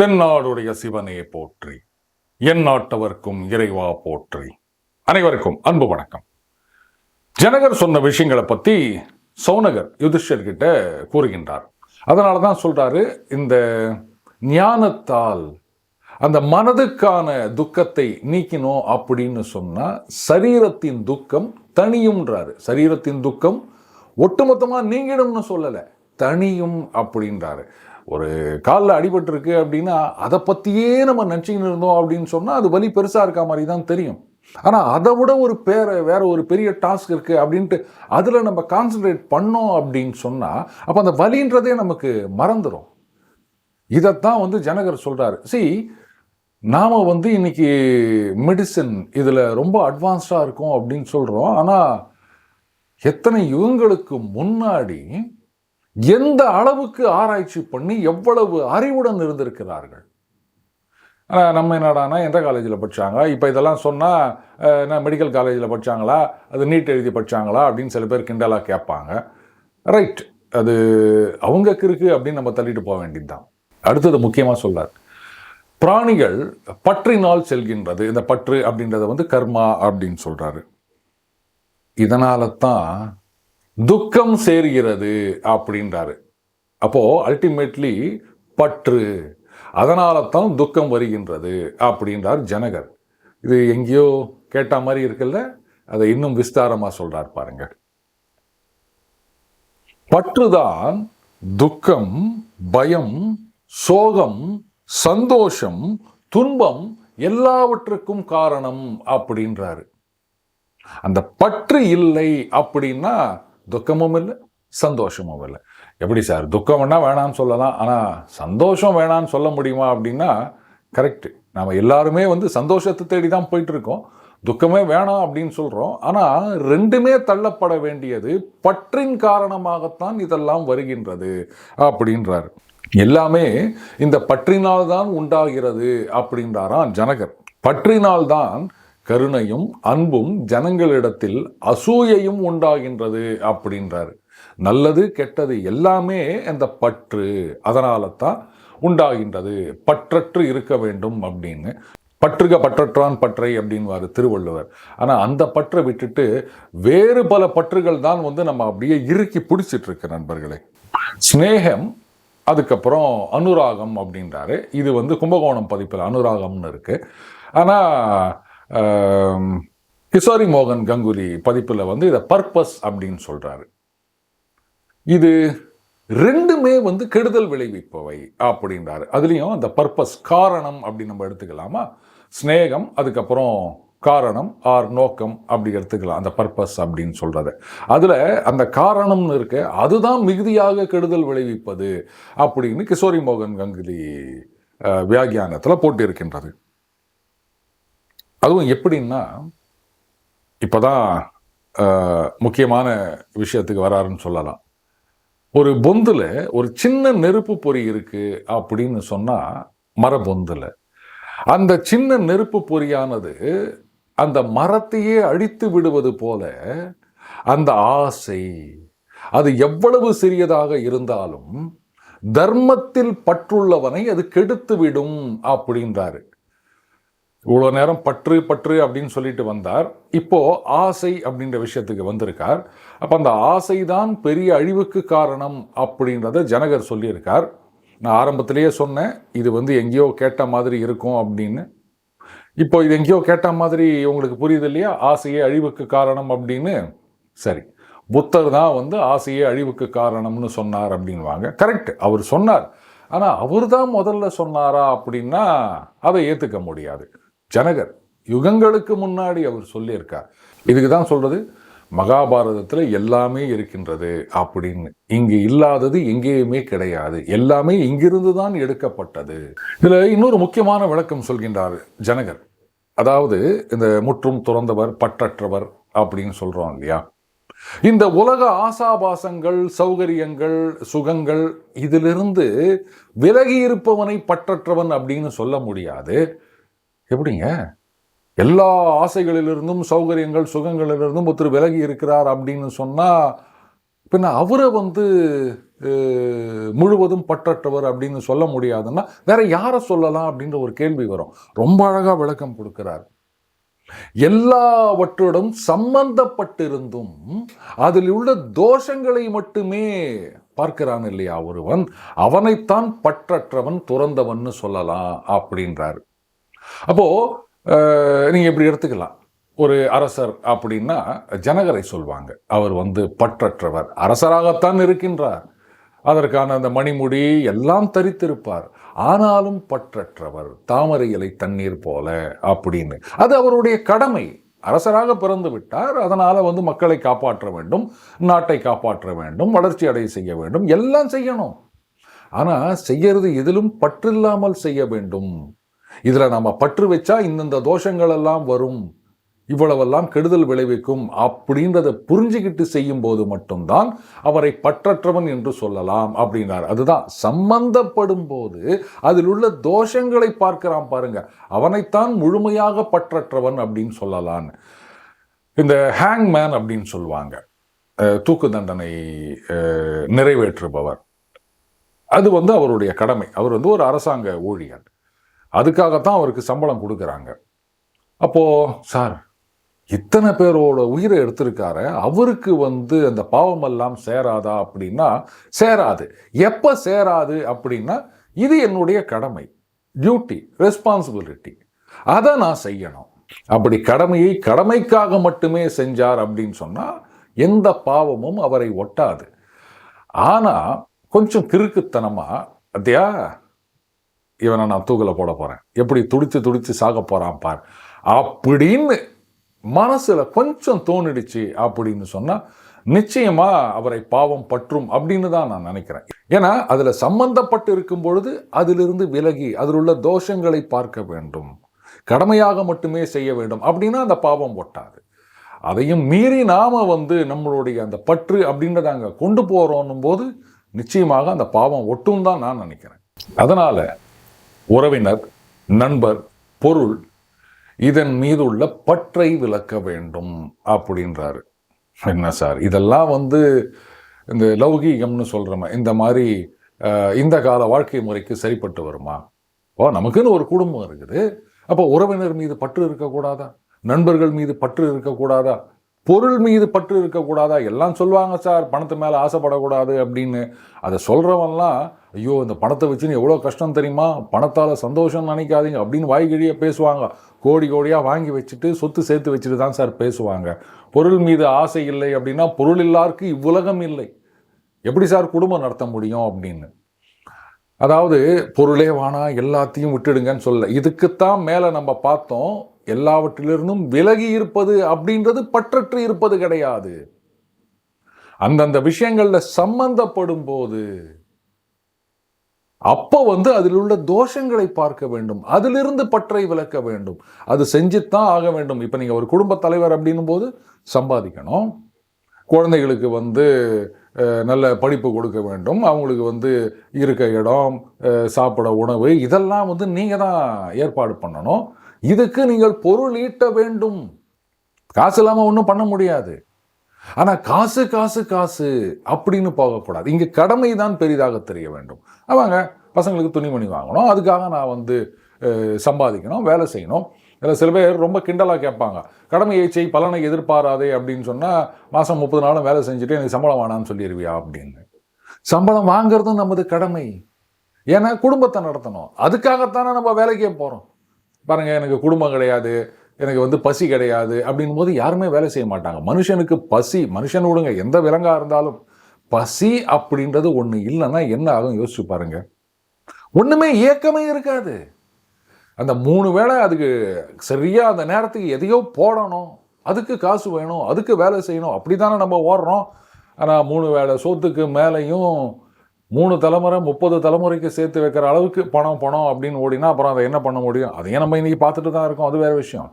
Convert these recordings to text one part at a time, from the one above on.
தென்னாடுடைய சிவனே போற்றி. என் நாட்டவர்க்கும் இறைவா போற்றி. அனைவருக்கும் அன்பு வணக்கம். ஜனகர் சொன்ன விஷயங்களை பத்தி சௌனகர் யுதிஷ்டர் கிட்ட கூறுகின்றார். அதனால தான் சொல்றாரு இந்த ஞானத்தால் அந்த மனதுக்கான துக்கத்தை நீக்கினோம் அப்படின்னு சொன்னா சரீரத்தின் துக்கம் தனியும்ன்றாரு. சரீரத்தின் துக்கம் ஒட்டுமொத்தமா நீங்கிடும்னு சொல்லலை. தனியும் அப்படின்றாரு. ஒரு காலில் அடிபட்டிருக்கு அப்படின்னா அதை பற்றியே நம்ம நினச்சிக்கிட்டு இருந்தோம் அப்படின்னு சொன்னால் அது வலி பெருசாக இருக்க மாதிரி தான் தெரியும். ஆனால் அதை விட ஒரு பேர வேற ஒரு பெரிய டாஸ்க் இருக்குது அப்படின்ட்டு அதில் நம்ம கான்சன்ட்ரேட் பண்ணோம் அப்படின்னு சொன்னால் அப்போ அந்த வலின்றதே நமக்கு மறந்துடும் இதைத்தான் வந்து ஜனகர் சொல்கிறாரு சி நாம் வந்து இன்னைக்கு மெடிசன் இதில் ரொம்ப அட்வான்ஸ்டாக இருக்கும் அப்படின்னு சொல்கிறோம் ஆனால் எத்தனை யுகங்களுக்கு முன்னாடி எந்த அளவுக்கு ஆராய்ச்சி பண்ணி எவ்வளவு அறிவுடன் இருந்திருக்கிறார்கள்? ஆனால் நம்ம என்னடானா எந்த காலேஜில் படித்தாங்க இப்போ இதெல்லாம் சொன்னால் என்ன மெடிக்கல் காலேஜில் படித்தாங்களா அது நீட் எழுதி படித்தாங்களா அப்படின்னு சில பேர் கிண்டலாக கேட்பாங்க. ரைட் அது அவங்க கிறுக்கு அப்படின்னு நம்ம தள்ளிட்டு போக வேண்டியது தான் அடுத்தது முக்கியமாக சொல்றார். பிராணிகள் பற்றினால் செல்கின்றது. இந்த பற்று அப்படின்றத வந்து கர்மா அப்படின்னு சொல்கிறாரு இதனால தான் துக்கம் சேர்கிறது அப்படின்றாரு. அப்போது அல்டிமேட்லி பற்று. அதனால தான் துக்கம் வருகின்றது அப்படின்றார் ஜனகர். இது எங்கேயோ கேட்ட மாதிரி இருக்குல்ல? அதை இன்னும் விஸ்தாரமாக சொல்கிறார் பாருங்க. பற்றுதான் துக்கம் பயம் சோகம் சந்தோஷம் துன்பம் எல்லாவற்றுக்கும் காரணம் அப்படின்றாரு. அந்த பற்று இல்லை அப்படின்னா துக்கமும் இல்லை சந்தோஷமும் இல்லை. எப்படி சார்? துக்கம் வேணாம்னு சொல்லலாம். ஆனால் சந்தோஷம் வேணாம்னு சொல்ல முடியுமா அப்படின்னா கரெக்டு நம்ம எல்லாருமே வந்து சந்தோஷத்தை தேடி தான் போயிட்டுருக்கோம். துக்கமே வேணாம் அப்படின்னு சொல்கிறோம் ஆனால் ரெண்டுமே தள்ளப்பட வேண்டியது பற்றின் காரணமாகத்தான் இதெல்லாம் வருகின்றது அப்படின்றார். எல்லாமே இந்த பற்றினால் தான் உண்டாகிறது அப்படின்றாராம் ஜனகர். பற்றினால் தான் கருணையும் அன்பும் ஜனங்களிடத்தில் அசூயையும் உண்டாகின்றது அப்படின்றாரு. நல்லது கெட்டது எல்லாமே அந்த பற்று அதனால தான் உண்டாகின்றது. பற்றற்று இருக்க வேண்டும் அப்படின்னு. பற்றுக பற்றற்றான் பற்றை அப்படின்வார் திருவள்ளுவர். ஆனால் அந்த பற்றை விட்டுட்டு வேறு பல பற்றுகள் தான் வந்து நம்ம அப்படியே இறுக்கி பிடிச்சிட்டு நண்பர்களே. ஸ்னேகம் அதுக்கப்புறம் அனுராகம் அப்படின்றாரு. இது வந்து கும்பகோணம் பதிப்பில் அனுராகம்னு இருக்குது ஆனால் கிஷோரி மோகன் கங்குலி பதிப்பில் வந்து இதை பர்பஸ் அப்படின்னு சொல்கிறாரு இது ரெண்டுமே வந்து கெடுதல் விளைவிப்பவை அப்படின்றாரு. அதுலேயும் அந்த பர்பஸ் காரணம் அப்படின்னு நம்ம எடுத்துக்கலாமா? ஸ்நேகம் அதுக்கப்புறம் காரணம் ஆர் நோக்கம் அப்படி எடுத்துக்கலாம். அந்த பர்பஸ் அப்படின்னு சொல்கிறத அதில் அந்த காரணம்னு இருக்க அதுதான் மிகுதியாக கெடுதல் விளைவிப்பது அப்படின்னு கிஷோரி மோகன் கங்குலி வியாகியானத்தில் போட்டிருக்கின்றது. அதுவும் எப்படின்னா இப்போ தான் முக்கியமான விஷயத்துக்கு வராருன்னு சொல்லலாம். ஒரு பொந்தில் ஒரு சின்ன நெருப்பு பொறி இருக்குது அப்படின்னு சொன்னால் மர பொந்தில். அந்த சின்ன நெருப்பு பொறியானது அந்த மரத்தையே அழித்து விடுவது போல அந்த ஆசை அது எவ்வளவு சிறியதாக இருந்தாலும் தர்மத்தில் பற்றுள்ளவனை அது கெடுத்து விடும் அப்படின்றாரு. இவ்வளோ நேரம் பற்று பற்று அப்படின்னு சொல்லிட்டு வந்தார். இப்போது ஆசை அப்படின்ற விஷயத்துக்கு வந்திருக்கார். அப்போ அந்த ஆசை தான் பெரிய அழிவுக்கு காரணம் அப்படின்றத ஜனகர் சொல்லியிருக்கார். நான் ஆரம்பத்திலேயே சொன்னேன் இது வந்து எங்கேயோ கேட்ட மாதிரி இருக்கும் அப்படின்னு. இப்போ இது எங்கேயோ கேட்ட மாதிரி உங்களுக்கு புரியுது இல்லையா? ஆசையே அழிவுக்கு காரணம் அப்படின்னு. சரி புத்தர் தான் வந்து ஆசையே அழிவுக்கு காரணம்னு சொன்னார் அப்படின்வாங்க கரெக்ட் அவர் சொன்னார். ஆனால் அவர் தான் முதல்ல சொன்னாரா அப்படின்னா அதை ஏற்றுக்க முடியாது. ஜனகர் யுகங்களுக்கு முன்னாடி அவர் சொல்லியிருக்கார். இதுக்கு தான் சொல்றது மகாபாரதத்தில் எல்லாமே இருக்கின்றது அப்படின்னு. இங்கு இல்லாதது எங்கேயுமே கிடையாது. எல்லாமே இங்கிருந்து தான் எடுக்கப்பட்டது. இதில் இன்னொரு முக்கியமான விளக்கம் சொல்கின்றார் ஜனகர். அதாவது இந்த முற்றும் துறந்தவர் பற்றற்றவர் அப்படின்னு சொல்கிறோம் இல்லையா? இந்த உலக ஆசாபாசங்கள் சௌகரியங்கள் சுகங்கள் இதிலிருந்து விலகி இருப்பவனை பற்றற்றவன் அப்படின்னு சொல்ல முடியாது. எப்படிங்க? எல்லா ஆசைகளிலிருந்தும் சௌகரியங்கள் சுகங்களிலிருந்தும் ஒருத்தர் விலகி இருக்கிறார் அப்படின்னு சொன்னால் பின்ன அவரை வந்து முழுவதும் பற்றற்றவர் அப்படின்னு சொல்ல முடியாதுன்னா வேற யாரை சொல்லலாம் அப்படின்ற ஒரு கேள்வி வரும். ரொம்ப அழகாக விளக்கம் கொடுக்கிறார். எல்லாவற்றோடும் சம்பந்தப்பட்டிருந்தும் அதில் உள்ள தோஷங்களை மட்டுமே பார்க்கிறான் இல்லையா ஒருவன். அவனைத்தான் பற்றற்றவன் துறந்தவன்னு சொல்லலாம் அப்படின்றார். அப்போது நீங்கள் இப்படி எடுத்துக்கலாம். ஒரு அரசர் அப்படின்னா ஜனகரை சொல்வாங்க. அவர் வந்து பற்றற்றவர். அரசராகத்தான் இருக்கின்றார். அதற்கான அந்த மணிமுடி எல்லாம் தரித்திருப்பார். ஆனாலும் பற்றற்றவர் தாமரை இலை தண்ணீர் போல அப்படின்னு. அது அவருடைய கடமை. அரசராக பிறந்து விட்டார். அதனால் வந்து மக்களை காப்பாற்ற வேண்டும் நாட்டை காப்பாற்ற வேண்டும் வளர்ச்சி அடைய செய்ய வேண்டும். எல்லாம் செய்யணும். ஆனால் செய்யறது எதிலும் பற்றில்லாமல் செய்ய வேண்டும். இதுல நம்ம பற்று வச்சா இந்தந்த தோஷங்கள் எல்லாம் வரும் இவ்வளவெல்லாம் கெடுதல் விளைவிக்கும் அப்படின்றத புரிஞ்சுக்கிட்டு செய்யும் போது மட்டும்தான் அவரை பற்றற்றவன் என்று சொல்லலாம் அப்படின்னார் அதுதான் சம்பந்தப்படும் போது அதில் உள்ள தோஷங்களை பார்க்கிறான் பாருங்க. அவனைத்தான் முழுமையாக பற்றற்றவன் அப்படின்னு சொல்லலாம் இந்த ஹேங்மேன் அப்படின்னு சொல்லுவாங்க. அஹ், தூக்கு தண்டனை அஹ், நிறைவேற்றுபவர். அது வந்து அவருடைய கடமை. அவர் வந்து ஒரு அரசாங்க ஊழியர். அதுக்காகத்தான் அவருக்கு சம்பளம் கொடுக்குறாங்க. அப்போது சார் இத்தனை பேரோட உயிரை எடுத்திருக்காரு. அவருக்கு வந்து அந்த பாவமெல்லாம் சேராதா அப்படின்னா சேராது. எப்போ சேராது அப்படின்னா இது என்னுடைய கடமை. டியூட்டி ரெஸ்பான்சிபிலிட்டி அதை நான் செய்யணும். அப்படி கடமையை கடமைக்காக மட்டுமே செஞ்சார் அப்படின்னு சொன்னால் எந்த பாவமும் அவரை ஒட்டாது. ஆனால் கொஞ்சம் கிறுக்குத்தனமாக அத்தியா இவனை நான் தூக்கில் போட போகிறேன் எப்படி துடித்து துடித்து சாக போகிறான் பார். அப்படின்னு மனசில் கொஞ்சம் தோணிடுச்சு அப்படின்னு சொன்னால் நிச்சயமாக அவரை பாவம் பற்றும் அப்படின்னு தான் நான் நினைக்கிறேன். ஏன்னா அதில் சம்பந்தப்பட்டு இருக்கும் பொழுது அதிலிருந்து விலகி அதில் உள்ள தோஷங்களை பார்க்க வேண்டும். கடமையாக மட்டுமே செய்ய வேண்டும். அப்படின்னா அந்த பாவம் ஒட்டாது. அதையும் மீறி நாம வந்து நம்மளுடைய அந்த பற்று அப்படின்றத அங்கே கொண்டு போகிறோன்னும் போது நிச்சயமாக அந்த பாவம் ஒட்டும் தான் நான் நினைக்கிறேன். அதனால் உறவினர் நண்பர் பொருள் இதன் மீது உள்ள பற்றை விளக்க வேண்டும் அப்படின்றாரு. என்ன சார்? இதெல்லாம் வந்து இந்த லௌகீகம்னு சொல்கிறோமா இந்த மாதிரி இந்த கால வாழ்க்கை முறைக்கு சரிப்பட்டு வருமா? ஓ நமக்குன்னு ஒரு குடும்பம் இருக்குது. அப்போ உறவினர் மீது பற்று இருக்கக்கூடாதா? நண்பர்கள் மீது பற்று இருக்கக்கூடாதா? பொருள் மீது பற்று இருக்கக்கூடாதா? எல்லாம் சொல்லுவாங்க சார் பணத்து மேலே ஆசைப்படக்கூடாது அப்படின்னு. அதை சொல்கிறவன்லாம் ஐயோ இந்த பணத்தை வச்சுன்னு எவ்வளோ கஷ்டம் தெரியுமா? பணத்தால் சந்தோஷம் நினைக்காதீங்க அப்படின்னு வாய்கிழியாக பேசுவாங்க. கோடி கோடியாக வாங்கி வச்சுட்டு சொத்து சேர்த்து வச்சுட்டு தான் சார் பேசுவாங்க. பொருள் மீது ஆசை இல்லை அப்படின்னா பொருள் இல்லாருக்கு இவ்வுலகம் இல்லை. எப்படி சார் குடும்பம் நடத்த முடியும் அப்படின்னு? அதாவது பொருளே வானா எல்லாத்தையும் விட்டுடுங்கன்னு சொல்ல. இதுக்குத்தான் மேலே நம்ம பார்த்தோம். எல்லாவற்றிலிருந்தும் விலகி இருப்பது அப்படின்றது பற்றற்று இருப்பது கிடையாது. அந்தந்த விஷயங்கள்ல சம்பந்தப்படும் போது அப்போ வந்து அதில் உள்ள தோஷங்களை பார்க்க வேண்டும். அதிலிருந்து பற்றை விளக்க வேண்டும். அது செஞ்சுத்தான் ஆக வேண்டும். இப்போ நீங்கள் ஒரு குடும்ப தலைவர் அப்படின்னும் போது சம்பாதிக்கணும். குழந்தைகளுக்கு வந்து அஹ், நல்ல படிப்பு கொடுக்க வேண்டும். அவங்களுக்கு வந்து இருக்க இடம் அஹ், சாப்பிட உணவு இதெல்லாம் வந்து நீங்கள் தான் ஏற்பாடு பண்ணணும். இதுக்கு நீங்கள் பொருள் ஈட்ட வேண்டும். காசு இல்லாமல் ஒன்றும் பண்ண முடியாது. ஆனால் காசு காசு காசு அப்படின்னு போகக்கூடாது. இங்கே கடமை தான் பெரிதாக தெரிய வேண்டும். அவங்க பசங்களுக்கு துணிமணி வாங்கணும். அதுக்காக நான் வந்து சம்பாதிக்கணும் வேலை செய்யணும். இதில் சில பேர் ரொம்ப கிண்டலாக கேட்பாங்க. கடமையை செய் பலனை எதிர்பாராதே அப்படின்னு சொன்னால் மாதம் முப்பது நாளும் வேலை செஞ்சுட்டு எனக்கு சம்பளம் வேணாம்னு சொல்லிடுவியா அப்படின்னு. சம்பளம் வாங்குறதும் நமது கடமை. ஏன்னா குடும்பத்தை நடத்தணும். அதுக்காகத்தானே நம்ம வேலைக்கே போகிறோம் பாருங்கள் எனக்கு குடும்பம் கிடையாது எனக்கு வந்து பசி கிடையாது அப்படின் போது யாருமே வேலை செய்ய மாட்டாங்க. மனுஷனுக்கு பசி மனுஷன் விடுங்க எந்த விலங்காக இருந்தாலும் பசி அப்படின்றது ஒன்று இல்லைன்னா என்ன ஆகும் யோசிச்சு பாருங்க. ஒன்றுமே இயக்கமே இருக்காது. அந்த மூணு வேளை அதுக்கு சரியாக அந்த நேரத்துக்கு எதையோ போடணும் அதுக்கு காசு வேணும் அதுக்கு வேலை செய்யணும் அப்படி தானே நம்ம ஓடுறோம். ஆனால் மூணு வேளை சோத்துக்கு மேலேயும் மூணு தலைமுறை முப்பது தலைமுறைக்கு சேர்த்து வைக்கிற அளவுக்கு பணம் பணம் அப்படின்னு ஓடினா அப்புறம் அதை என்ன பண்ண முடியும்? அதையும் நம்ம இன்றைக்கி பார்த்துட்டு தான் இருக்கோம். அது வேறு விஷயம்.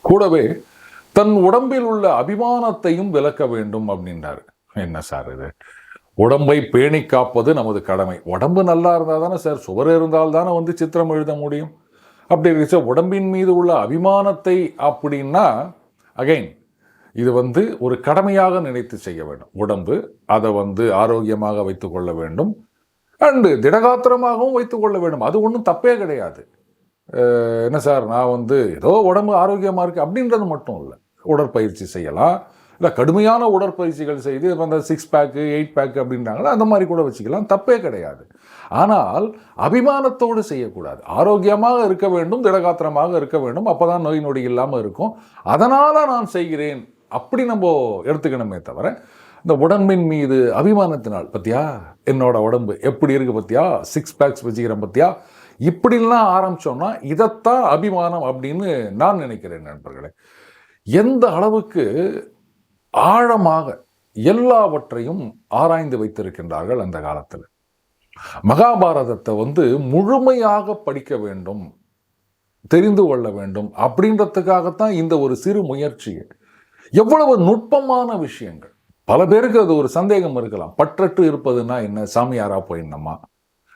கூடவே தன் உடம்பில் உள்ள அபிமானத்தையும் விளக்க வேண்டும் அப்படின்றாரு. என்ன சார் இது? உடம்பை பேணி காப்பது நமது கடமை. உடம்பு நல்லா இருந்தால் தானே சார்? சுவர் இருந்தால் தானே வந்து சித்திரம் எழுத முடியும்? அப்படி இருந்துச்சு உடம்பின் மீது உள்ள அபிமானத்தை அப்படின்னா அகைன் இது வந்து ஒரு கடமையாக நினைத்து செய்ய வேண்டும். உடம்பு அதை வந்து ஆரோக்கியமாக வைத்துக்கொள்ள வேண்டும். அண்டு திடகாத்திரமாகவும் வைத்துக்கொள்ள வேண்டும். அது ஒன்றும் தப்பே கிடையாது. என்ன சார் நான் வந்து ஏதோ உடம்பு ஆரோக்கியமாக இருக்குது அப்படின்றது மட்டும் இல்லை. உடற்பயிற்சி செய்யலாம். இல்லை கடுமையான உடற்பயிற்சிகள் செய்து இப்போ அந்த சிக்ஸ் பேக்கு எயிட் பேக்கு அப்படின்றாங்களா அந்த மாதிரி கூட வச்சுக்கலாம். தப்பே கிடையாது. ஆனால் அபிமானத்தோடு செய்யக்கூடாது. ஆரோக்கியமாக இருக்க வேண்டும் திடகாத்திரமாக இருக்க வேண்டும். அப்போ தான் நோய் நொடி இல்லாமல் இருக்கும். அதனால் நான் செய்கிறேன். அப்படி நம்ம எடுத்துக்கணுமே தவிர இந்த உடம்பின் மீது அபிமானத்தினால் பத்தியா? என்னோட உடம்பு எப்படி இருக்கு பத்தியா? சிக்ஸ் பேக்ஸ் வச்சுக்கிறேன் பத்தியா? இப்படிலாம் ஆரம்பிச்சோம்னா இதைத்தான் அபிமானம் அப்படின்னு நான் நினைக்கிறேன் நண்பர்களே. எந்த அளவுக்கு ஆழமாக எல்லாவற்றையும் ஆராய்ந்து வைத்திருக்கின்றார்கள் அந்த காலத்தில். மகாபாரதத்தை வந்து முழுமையாக படிக்க வேண்டும் தெரிந்து கொள்ள வேண்டும் அப்படின்றதுக்காகத்தான் இந்த ஒரு சிறு முயற்சியை எவ்வளவு நுட்பமான விஷயங்கள். பல பேருக்கு அது ஒரு சந்தேகம் இருக்கலாம். பற்றற்று இருப்பதுன்னா என்ன? சாமியாரா போயிடணுமா?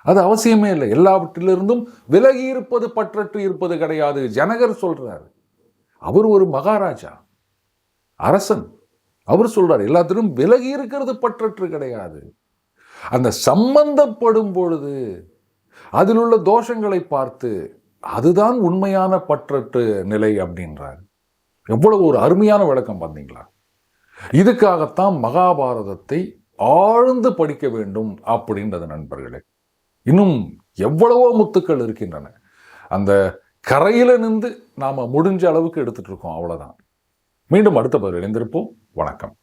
அது அவசியமே இல்லை. எல்லாவற்றிலிருந்தும் விலகி இருப்பது பற்றற்று இருப்பது கிடையாது. ஜனகர் சொல்றாரு. அவர் ஒரு மகாராஜா. அரசன். அவர் சொல்றார் எல்லாத்திலும் விலகி இருக்கிறது பற்றற்று கிடையாது. அந்த சம்பந்தப்படும் பொழுது அதில் உள்ள தோஷங்களை பார்த்து அதுதான் உண்மையான பற்றற்று நிலை அப்படின்றார். எவ்வளவு ஒரு அருமையான விளக்கம் பார்த்தீங்களா? இதுக்காகத்தான் மகாபாரதத்தை ஆழ்ந்து படிக்க வேண்டும் அப்படின்றது நண்பர்களே. இன்னும் எவ்வளவோ முத்துக்கள் இருக்கின்றன. அந்த கரையில் நின்று நாம் முடிஞ்ச அளவுக்கு எடுத்துகிட்டு இருக்கோம் அவ்வளோதான் மீண்டும் அடுத்த பதில் இணைந்திருப்போம். வணக்கம்.